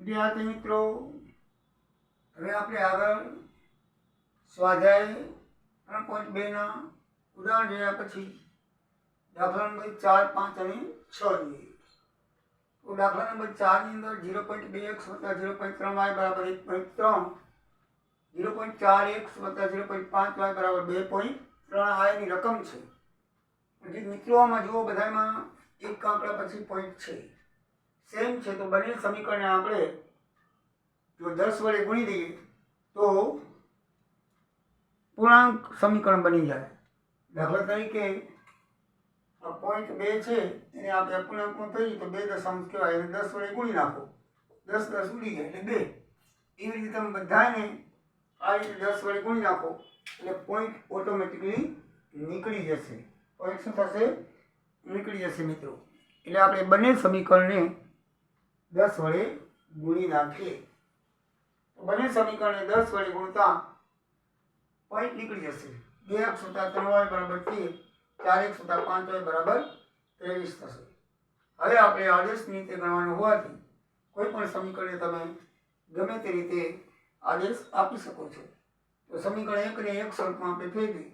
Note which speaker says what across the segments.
Speaker 1: વિદ્યાર્થી મિત્રો, હવે આપણે આગળ સ્વાધ્યાય ત્રણ પોઈન્ટ બેના ઉદાહરણ જોયા પછી દાખલા નંબર ચાર, પાંચ અને છ જોઈએ. તો દાખલા નંબર ચારની અંદર ઝીરો પોઈન્ટ બે એક્સ વત્તા ઝીરો પોઈન્ટ ત્રણ વાય બરાબર એક પોઈન્ટ ત્રણ, ઝીરો પોઈન્ટ ચાર એક્સ વત્તા ઝીરો પોઈન્ટ પાંચ વાય બરાબર બે પોઈન્ટ ત્રણ આયની રકમ છે. મિત્રો આમાં જુઓ બધામાં એક આંકડા પછી પોઈન્ટ છે. સેમ છે તો બંને સમીકરણને આપણે જો દસ વડે ગુણી દઈએ તો પૂર્ણાંક સમીકરણ બની જાય. દાખલા તરીકે આ પોઈન્ટ બે છે, એને આપણે અપૂર્ણાંકમાં કહીએ તો બે દશાંશ કહેવાય, એને દસ વડે ગુણી નાખો. દસ દસ ઉડી જાય એટલે બે. એવી રીતે તમે બધાને આ રીતે દસ વડે ગુણી નાખો એટલે પોઈન્ટ ઓટોમેટિકલી નીકળી જશે. પોઈન્ટ શું થશે? નીકળી જશે મિત્રો. એટલે આપણે બંને સમીકરણને દસ વડે ગુણી નાખીએ. તો બંને સમીકરણને દસ વડે ગુણતા પોઈન્ટ નીકળી જશે. બે એક સુતા ત્રણ વાય બરાબર તેર ચાર એક સુતા પાંચ વાય બરાબર ત્રેવીસ થશે. હવે આપણે આદેશની રીતે ગણવાનું હોવાથી કોઈ પણ સમીકરણને તમે ગમે તે રીતે આદેશ આપી શકો છો. તો સમીકરણ એકને એક સ્વરૂપમાં આપણે ફેરવી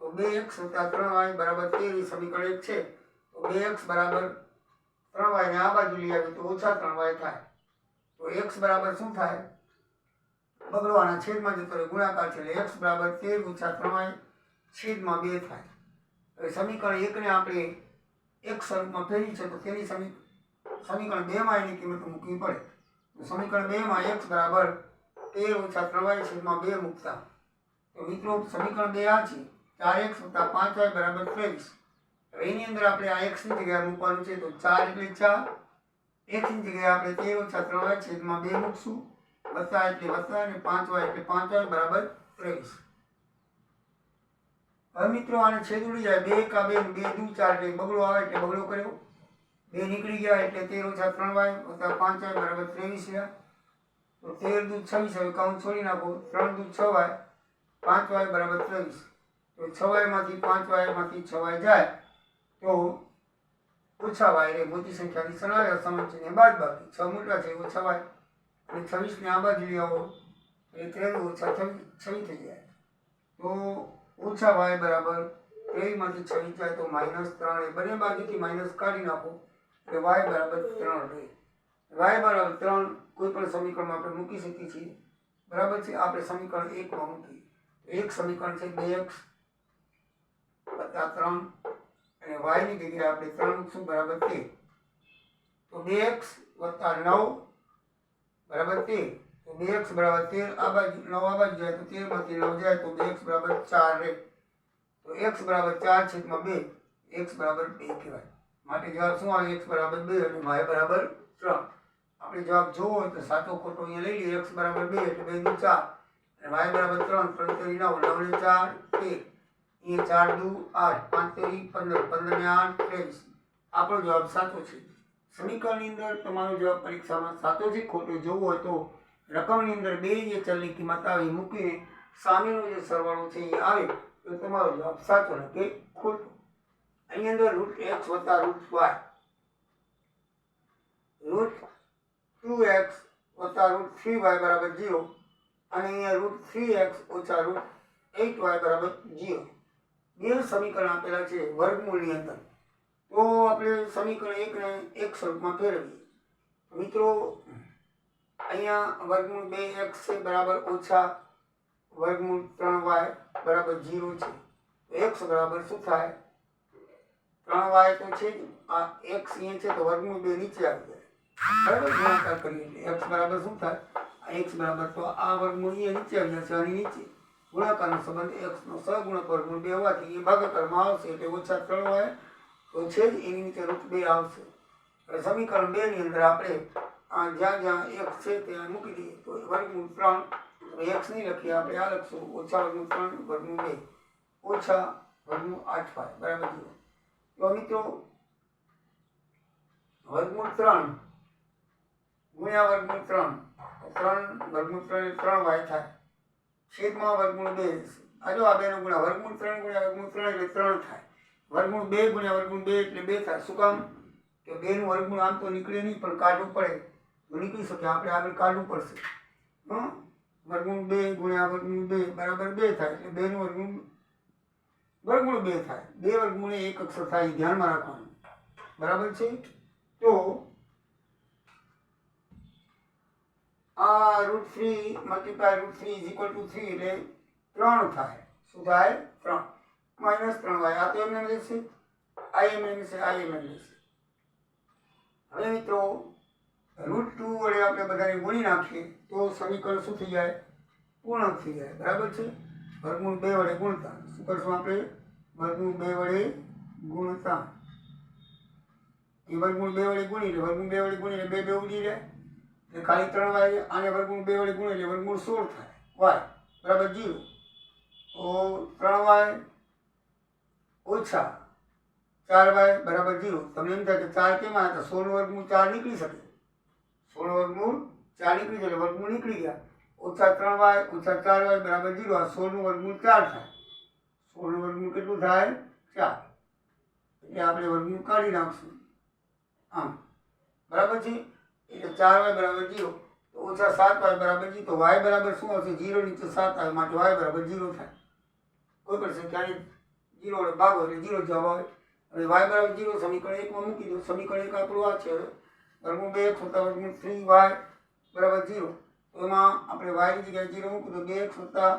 Speaker 1: તો બે એક વત્તા ત્રણ વાય બરાબર તેર સમીકરણ એક છે. તો બે એક્સ બરાબર ત્રણ વાયને આ બાજુ લઈ આવે તો ઓછા ત્રણ વાય થાય. તો એક્સ બરાબર શું થાય? બગડવાના છેદમાં જતો રહે, ગુણાકાર છે એટલે એક્સ બરાબર તેર ઓછા ત્રણ વાય છેદમાં બે થાય. હવે સમીકરણ એકને આપણે એક સ્વરૂપમાં ફેરી છે તો તેની સમી, સમીકરણ બેમાં એની કિંમત મૂકવી પડે. તો સમીકરણ બેમાં એક્સ બરાબર તેર ઓછા ત્રણ વાય છેદમાં બે મૂકતા. તો મિત્રો, સમીકરણ બે આ છે. ચાર એક્સ વત્તા પાંચ વાય બરાબર ત્રેવીસ. એની અંદર આપણે આ એક્સની જગ્યાએ મૂકવાનું છે, તો ચાર એટલે ચાર એક્સની જગ્યાએ આપણે તેર ઓછા ત્રણ વાય છેદમાં બે મૂકશું, વત્તા એટલે વત્તા અને પાંચ એટલે પાંચ વાય બરાબર ત્રેવીસ. હવે મિત્રો આને છેદ ઉડી જાય, બે એકા બે બે દુ ચાર એટલે બગડો આવે એટલે બગડો કર્યો. બે નીકળી ગયા એટલે તેર ઓછા ત્રણ વાય વત્તા પાંચ વાય બરાબર ત્રેવીસ ગયા તો તેર દૂધ છવ્વીસ, હવે કાઉન્ટ છોડી નાખો, ત્રણ દૂધ છ વાય પાંચ વાય બરાબર ત્રેવીસ. તો છ વાયમાંથી પાંચ વાયમાંથી છ જાય. તો ઓછા વાય રે, મોટી સંખ્યાની સણાવે સમજ બાદ બાકી. છ મોટા છે ઓછાવાય અને છવ્વીસને આ બાજુ આવો એટલે ત્રેવીસ ઓછા છવ્વીસ થઈ જાય. તો ઓછા વાય બરાબર ત્રેવીસમાંથી છવ્વીસ જાય તો માઇનસ ત્રણ એ બંને બાજુથી માઇનસ કાઢી નાખો, એટલે વાય બરાબર ત્રણ રહે. વાય બરાબર ત્રણ કોઈ પણ સમીકરણમાં આપણે મૂકી શકીએ છીએ. બરાબર છે? આપણે સમીકરણ એકમાં મૂકીએ. એક સમીકરણ છે બે એક્સ વત્તા ત્રણ. વાયની જગ્યાએ આપણે ત્રણ મૂકશું બરાબર તે તો બે એક્સ વત્તા નવ બરાબર તે તો બે એક્સ બરાબર તેર, આ બાજુ નવ, આ બાજુ જાય તો તેરમાંથી નવ જાય તો બે એક્સ બરાબર ચાર રહે. તો એક્સ બરાબર ચાર છેદમાં બે, એક્સ બરાબર બે કહેવાય. માટે જવાબ શું આવે? એક્સ બરાબર બે અને વાય બરાબર ત્રણ. આપણે જવાબ જોવો હોય તો સાચો ખોટો અહીંયા લઈ લઈએ. એક્સ બરાબર બે એટલે બે ચાર. અને વાય બરાબર ત્રણ ત્રણ તેરી નવ નવ ને ચાર તેર અહીંયા ચાર દુ આઠ, પાંચ પંદર પંદર ને આઠ, ત્રેવીસ. આપણો જવાબ સાચો છે. સમીકરણની અંદર તમારો જવાબ પરીક્ષામાં સાચો છે, ખોટો જોવો હોય તો રકમની અંદર બે જે ચલની કિંમત આવે એ મૂકીને સામેનો જે સરવાળો છે એ આવે તો તમારો જવાબ સાચો ને કે ખોટો. અહીં અંદર રૂટ એક્સ વત્તા root Y root two X વત્તા રૂટ થ્રી વાય બરાબર જીરો અને અહીંયા રૂટ થ્રી એક્સ ઓછા રૂટ એઇટ વાય બરાબર જીરો બે સમીકરણ આપેલા છે વર્ગમૂળની અંદર તો આપણે સમીકરણ એકને એક સ્વરૂપમાં ફેરવીએ. મિત્રો, અહીંયા વર્ગમૂળ બે એક્સ છે, બરાબર ઓછા વર્ગમૂળ ત્રણ વાય બરાબર જીરો છે. એક્સ બરાબર શું થાય? ત્રણ વાય તો છે આ એક્સ અહીંયા છે તો વર્ગમૂળ બે નીચે આવી જાય. બરાબર ગુણાકાર કરીએ એટલે એક્સ બરાબર શું થાય? એક્સ બરાબર તો આ વર્ગમૂળ અહીંયા નીચે આવી જશે, આની નીચે. ગુણાકારનો સંબંધ એક્સનો સહગુણક વર્ગમૂળ બે હોવાથી એ ભાગાકારમાં આવશે એટલે ઓછા ત્રણ વાય તો છે જ એની નીચે રૂટ બે આવશે. એટલે સમીકરણ બેની અંદર આપણે આ જ્યાં જ્યાં એક્સ છે ત્યાં મૂકી દઈએ તો વર્ગમૂળ ત્રણ એક્સ નહીં લખીએ, આપણે આ લખશું. ઓછા વર્ગમૂળ ત્રણ, વર્ગમૂળ બે. ઓછા વર્ગમૂળ આઠ પાય, બરાબર છે તો મિત્રો, વર્ગમૂળ ત્રણ, ગુણ્યા વર્ગમૂળ ત્રણ ત્રણ, વર્ગમૂળ ત્રણ ત્રણ વાય થાય. છેદમાં વર્ગમૂળ બે આ જો આ ગુણ્યા, વર્ગમૂળ ત્રણ ગુણ્યા, વર્ગમૂળ ત્રણ એટલે ત્રણ થાય. વર્ગમૂળ બે ગુણ્યા વર્ગમૂળ બે એટલે બે થાય. શું કામ? કે બેનું વર્ગમૂળ આમ તો નીકળે નહીં, પણ કાઢવું પડે. તો નીકળી શકે. આપણે આગળ કાઢવું પડશે. હં? વર્ગમૂળ બે ગુણ્યા વર્ગમૂળ બે બરાબર બે થાય. એટલે બેનું વર્ગમૂળ વર્ગમૂળ બે થાય. બે વર્ગમૂળે એક અક્ષર થાય ધ્યાનમાં રાખવાનું. બરાબર છે? તો આ root three multiply root three is equal to three એટલે ત્રણ થાય. શું થાય? ત્રણ. માઇનસ ત્રણ વાય આ તો એમને રહેશે આ એમ એમ છે આ એમ એમ લેશે હવે મિત્રો રૂટ ટુ વડે આપણે બધાને ગુણી નાખીએ તો સમીકરણ શું થઈ જાય? પૂર્ણ થઈ જાય. બરાબર છે? વર્ગમૂળ બે વડે ગુણતા. શું કરશું આપણે? વર્ગમૂળ બે વડે ગુણતા. એ વર્ગમૂળ બે વડે ગુણી એટલે વર્ગમૂળ બે વડે ગુણી એટલે બે બે ઉડી જાય. એટલે ખાલી ત્રણ વાય આને વર્ગમૂળ, બે વડે ગુણે એટલે વર્ગમૂળ સોળ થાય. વાય, બરાબર જીરો. તો ત્રણ વાય ઓછા ચાર વાય બરાબર જીરો. તમને એમ થાય કે ચાર કેમ આવે હતા સોળ વર્ગમૂળ ચાર નીકળી શકે. સોળ વર્ગમૂળ ચાર નીકળી જાય એટલે વર્ગમૂળ નીકળી ગયા. ઓછા ત્રણ વાય, ઓછા ચાર વાય બરાબર જીરો. આ સોળનું વર્ગમૂળ ચાર થાય. સોળનું વર્ગમૂળ કેટલું થાય? ચાર. એટલે આપણે વર્ગમૂળ કાઢી નાખશું. આમ. બરાબર છે? એટલે ચાર વાય બરાબર જીરો. તો ઓછા સાત વાય બરાબર જીરો. તો વાય બરાબર શું હશે? જીરો નીચે સાત આવે. માટે વાય બરાબર જીરો થાય. કોઈ પણ સંખ્યાને જીરો વડે ભાગો એટલે જીરો જવાબ આવે. હવે વાય બરાબર જીરો સમીકરણ એકમાં મૂકી દો. સમીકરણ એક આપણું આ છે. વર્ગમૂળ બે એક વત્તા વર્ગમૂળ થ્રી વાય બરાબર જીરો. તો એમાં આપણે વાયની જગ્યાએ જીરો મૂકી દો. બે એક વત્તા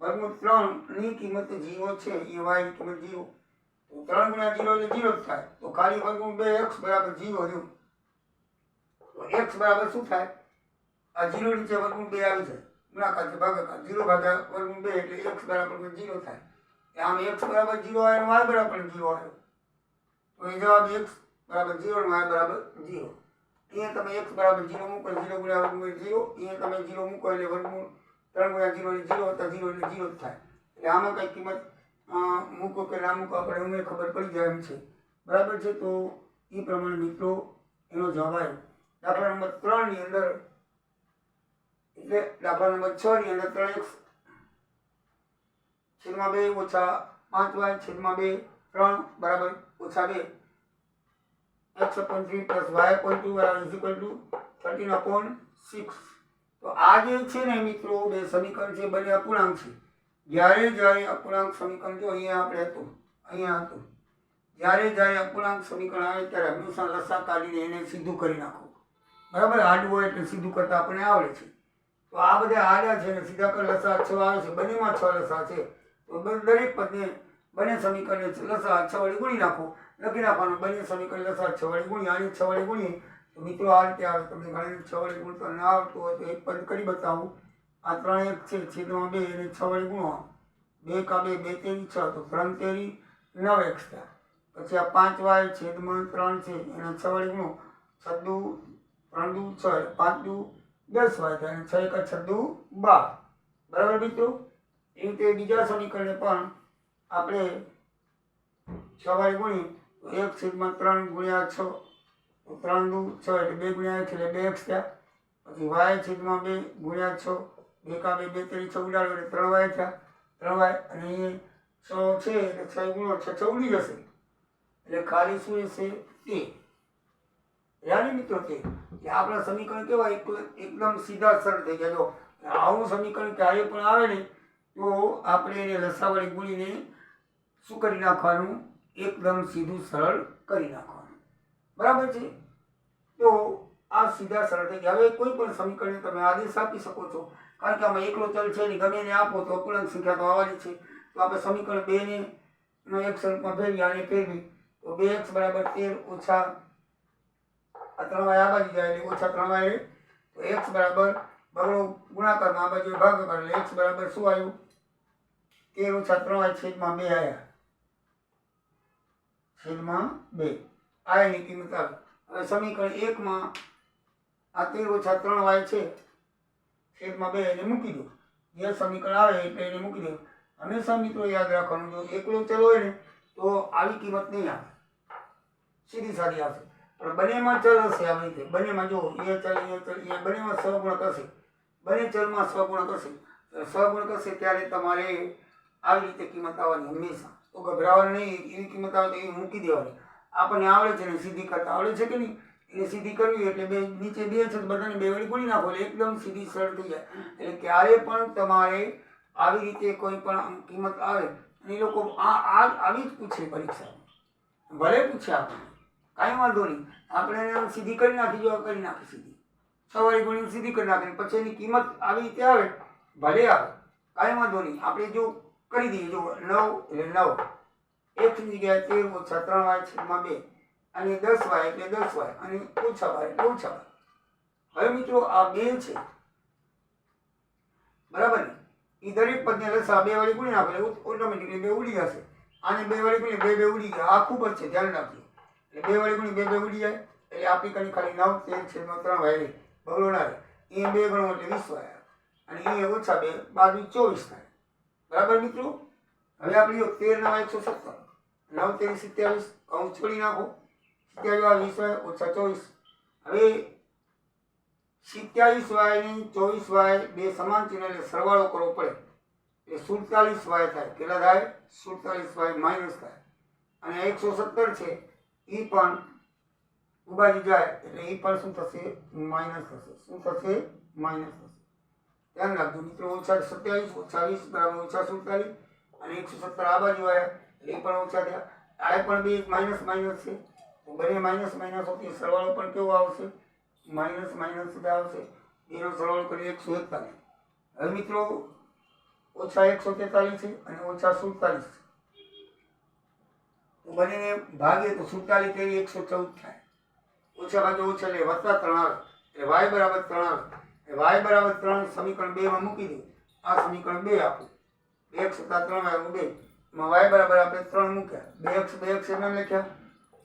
Speaker 1: વર્ગમૂળ ત્રણની કિંમત જીરો છે. એ વાયની કિંમત જીરો. તો ત્રણ ગુણ્યા જીરો એટલે જીરો જ થાય. તો ખાલી વર્ગમૂળ બે એક્સ બરાબર જીરો રહ્યું તો એક્સ બરાબર શું થાય? આ જીરો નીચે વર્ગમૂળ બે આવી જાય. ગુણાકાર છે ભાગાકાર. જીરો ભાગ્યા વર્ગમૂળ બે એટલે એક્સ બરાબર જીરો થાય. આમ એક્સ બરાબર જીરો આવ્યો વાય બરાબર જીરો આવ્યો. તો એ જવાબ એક્સ બરાબર જીરો વાય બરાબર જીરો અહીંયા તમે એક્સ બરાબર જીરો મૂકો જીરો ગુણ્યા વર્ગમૂળ જીરો અહીંયા તમે જીરો મૂકો એટલે વર્ગમૂળ ત્રણ ગુણ્યા જીરો એટલે જીરો હતા જીરો એટલે જીરો જ થાય. એટલે આમાં કંઈ કિંમત મૂકો કે ના મૂકો આપણે, અમને ખબર પડી જાય એમ છે. બરાબર છે? તો એ પ્રમાણે મિત્રો, એનો જવાબ આવ્યો. દાખલા નંબર ત્રણની અંદર એટલે દાખલા નંબરની અંદર ત્રણ એક્સ છેદમાં બે ઓછા પાંચ વાય છેદમાં બે ત્રણ બરાબર ઓછા બે. X upon three plus Y upon two બરાબર is equal to thirteen upon six તો આ જે છે ને મિત્રો, બે સમીકરણ છે, બંને અપૂર્ણાંક છે. જ્યારે જ્યારે અપૂર્ણાંક સમીકરણ જો અહીંયા આપણે હતું, અહીંયા હતું. જ્યારે જ્યારે અપૂર્ણાંક સમીકરણ આવે ત્યારે હંમેશા લસા કાઢીને એને સીધું કરી નાખો બરાબર આડું હોય એટલે સીધું કરતા આપણને આવડે છે. તો આ બધા આડા છે ને સીધા કર, લસા છ આવે છે. બંનેમાં છ લસા છે. તો દરેક પદને બંને સમીકરણ લસા છ વડે ગુણી નાખો. લખી નાખવાનું, બંને સમીકરણ લસા છ વડે ગુણી, આને છ વડે ગુણીએ તો મિત્રો, આ રીતે આવે. તમને ઘણી છ વડે ગુણતા ના આવડતું હોય તો એક પદ કરી બતાવું. આ ત્રણ એક છે, છેદમાં બે એને છ વડે ગુણો બે કા બે બે તેરી છ, તો ત્રણ તેરી નવ એક્સ પછી આ પાંચ વાય છેદમાં ત્રણ છે, એને છ વડે ગુણો. છદ્દુ ત્રણ દુ છ પાંચ દુ દસ વાય થાય અને છ એક છદ્દુ બાર. બરાબર મિત્રો? એ રીતે બીજા સમીકરણને પણ આપણે છ વાળી ગુણી એક છેદમાં ત્રણ ગુણ્યા છ. ત્રણ દુ છ એટલે બે ગુણ્યા એક એટલે બે એક્સ થયા. પછી વાય છેદમાં બે ગુણ્યા છ. બે કા બે બે ત્રણ છ ઉડાડો એટલે ત્રણ વાય થયા. ત્રણ વાય અને એ છ છે એટલે છ ગુણો છ છ ઉડી જશે. એટલે ખાલી શું હશે? તે યાદ મિત્રો કે આપણા સમીકરણ કેવા એકદમ સીધા સરળ થઈ ગયા. જો આવું સમીકરણ ક્યારે પણ આવે ને, તો આપણે એને લસાવાળી ગુણીને શું કરી નાખવાનું? એકદમ સીધું સરળ કરી નાખવાનું. બરાબર છે? તો આ સીધા સરળ થઈ ગયા. હવે કોઈ પણ સમીકરણને તમે આદેશ આપી શકો છો. કારણ કે આમાં એકલો ચલ છે ને, ગમે એને આપો તો અપૂર્ણાંક સંખ્યા તો આવવાની છે. તો આપણે સમીકરણ બેને એક સ્વરૂપમાં ફેરવી અને ફેરવી. તો બે એક્સ બરાબર તેર ઓછા આ ત્રણ વાય આ બાજુ જાય એટલે ઓછા ત્રણ વાય તો એક્સ બરાબર બગડો ગુણાકારમાં આ બાજુ ભાગાકાર એટલે એક્સ બરાબર શું આવ્યું? તેર ઓછા ત્રણ વાય છેદમાં બે આવ્યા છેદમાં બે. આ એની કિંમત આવે. હવે સમીકરણ એકમાં આ તેર ઓછા ત્રણ વાય છે, છેદમાં બે એને મૂકી દો. જે સમીકરણ આવે એટલે એને મૂકી દો. હંમેશા મિત્રો યાદ રાખવાનું, જો એકલો ચલો હોય ને, તો આવી કિંમત નહીં આવે. સીધી સારી આવશે. પણ બંનેમાં ચલ હશે આવી રીતે. બંનેમાં જો એ ચલ એ ચલ એ બંનેમાં સગુણ કરશે બંને ચલમાં સહગુણ કરશે તો કરશે ત્યારે તમારે આવી રીતે કિંમત આવવાની હંમેશા. તો ગભરાવાનું નહીં, એવી કિંમત આવે તો એ મૂકી દેવાની. આપણને આવડે છે ને સીધી કરતા. આવડે છે કે નહીં? એટલે સીધી કરવી એટલે બે, નીચે બે છે બધાને બે વળી ગુણી નાખો એટલે એકદમ સીધી સરળ થઈ જાય. એટલે ક્યારે પણ તમારે આવી રીતે કોઈ પણ કિંમત આવે એ લોકો આ આ, આવી જ પૂછે પરીક્ષા ભલે પૂછે આપણને. કાંઈ વાંધો નહીં. આપણે સીધી કરી નાખી, જો કરી નાખી સીધી. સવારે ગુણી સીધી કરી નાખી, પછી એની કિંમત આવી રીતે આવે, ભલે આવે, કાંઈ વાંધો નહીં. આપણે જો કરી દઈએ, જો નવ એટલે નવ. એકની જગ્યાએ તેર ઓછા ત્રણ વાય છેદમાં બે. અને દસ વાય એટલે દસ વાય. અને ઓછા વાય એટલે ઓછા વાય. હવે મિત્રો, આ બે છે. બરાબર ને? એ દરેક પદને લસા બે વાળી ગુણી નાખે ઓટોમેટિકલી બે ઉડી જશે. આને બે વાળી ગુણી બે બે ઉડી ગયા. આ ખૂબ જ છે, ધ્યાન રાખજો. એટલે બે વળી ગુણી બે બે ઉડી જાય. એટલે આપણી કણી ખાલી નવ, તેર છેદમાં ત્રણ વાયરી રહી બગડો ના રહે. એ બે ગણો એટલે વીસ વાયા અને એ ઓછા બે બાજુ ચોવીસ થાય. બરાબર મિત્રો? હવે આપણે તેર નવા એકસો સત્તર. નવ, તેર, સિત્યાવીસ, કૌંસ છોડી નાખો. સિત્યાવીસ વીસ વાય, ઓછા ચોવીસ. હવે સિત્યાવીસ વાયની ચોવીસ વાય બે સમાન ચિહ્ન એટલે સરવાળો કરવો પડે. એ સુડતાલીસ વાય થાય. કેટલા થાય? સુડતાલીસ વાય માઇનસ થાય. અને એકસો સત્તર છે એ પણ ઉબાજી જાય એટલે એ પણ શું થશે? માઇનસ થશે. શું થશે? માઇનસ થશે. ધ્યાન રાખજો, મિત્રો. ઓછા સત્યાવીસ, ઓછા વીસ બરાબર ઓછા સુડતાલીસ અને એકસો સત્તર આ બાજુ આવ્યા એટલે એ પણ ઓછા થયા. આ પણ બે માઇનસ માઇનસ છે. તો બંને માઇનસ માઇનસ હોતી સરવાળો પણ કેવો આવશે? માઇનસ માઇનસ જ આવશે. એનો સરવાળો કરી એકસો એકતાલીસ. હવે મિત્રો, ઓછા એકસો તેતાલીસ છે અને ઓછા સુડતાલીસ છે. તો બંનેને ભાગે તો સુડતાલીસ તેરી એકસો ચૌદ થાય. ઓછા ભાગે ઓછા એટલે વત્તા ત્રણ. એટલે વાય બરાબર ત્રણ. એટલે વાય બરાબર ત્રણ સમીકરણ બેમાં મૂકી દે આ સમીકરણ બે આપું. બે એક સત્તા ત્રણ વાય બે. એમાં વાય બરાબર આપણે ત્રણ મૂક્યા. બે એક્સ બે એક્સ એમ લખ્યા?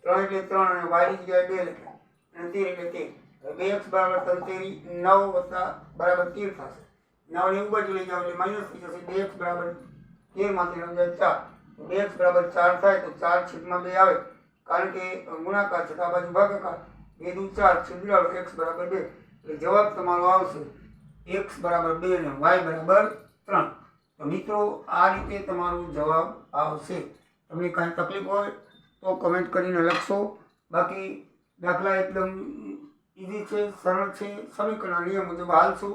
Speaker 1: ત્રણ એટલે ત્રણ અને વાયની જગ્યાએ બે લખ્યા. અને તેર એટલે તેર. બે એક્સ બરાબર ત્રણ તેરી નવ વત્તા બરાબર તેર થશે. નવ ઉપર લઈ જાઓ એટલે માઇનસ થઈ જશે બે એક્સ બરાબર તેરમાંથી નવ જાય ચાર. બે એક્સ બરાબર ચાર થાય તો ચાર છેદમાં બે આવે. કારણ કે ગુણાકાર છે આ બાજુ ભાગાકાર. બે દુ ચાર છેદડાળો એક્સ બરાબર બે. એટલે જવાબ તમારો આવશે એક્સ બરાબર બે અને વાય બરાબર ત્રણ. તો મિત્રો, આ રીતે તમારો જવાબ આવશે. તમને કાંઈ તકલીફ હોય તો કમેન્ટ કરીને લખશો. બાકી દાખલા એકદમ ઇઝી છે, સરળ છે. સમીકરણ નિયમ મુજબ હાલશો.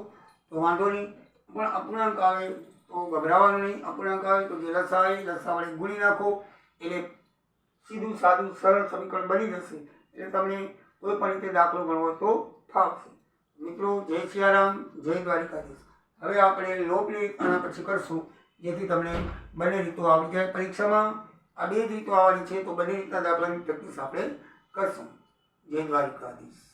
Speaker 1: તો વાંધો નહીં. પણ અપૂર્ણાંક આવે તો ગભરાવાનું નહીં, અપૂર્ણાંક આવે તો જે લસા આવે લસા વડે ગુણી નાખો, એટલે સીધું સાદું, સરળ સમીકરણ બની જશે. એટલે તમને કોઈ પણ રીતે દાખલો ગણવો તો ફાવશે. મિત્રો, જય સિયારામ, જય દ્વારિકાધીશ. હવે આપણે લોપની આના પછી કરશું, જેથી તમને બંને રીતો આવડી જાય. પરીક્ષામાં આ બે રીતો આવવાની છે, તો બંને રીતના દાખલાની પ્રેક્ટિસ આપણે કરશું. જય દ્વારિકાધીશ.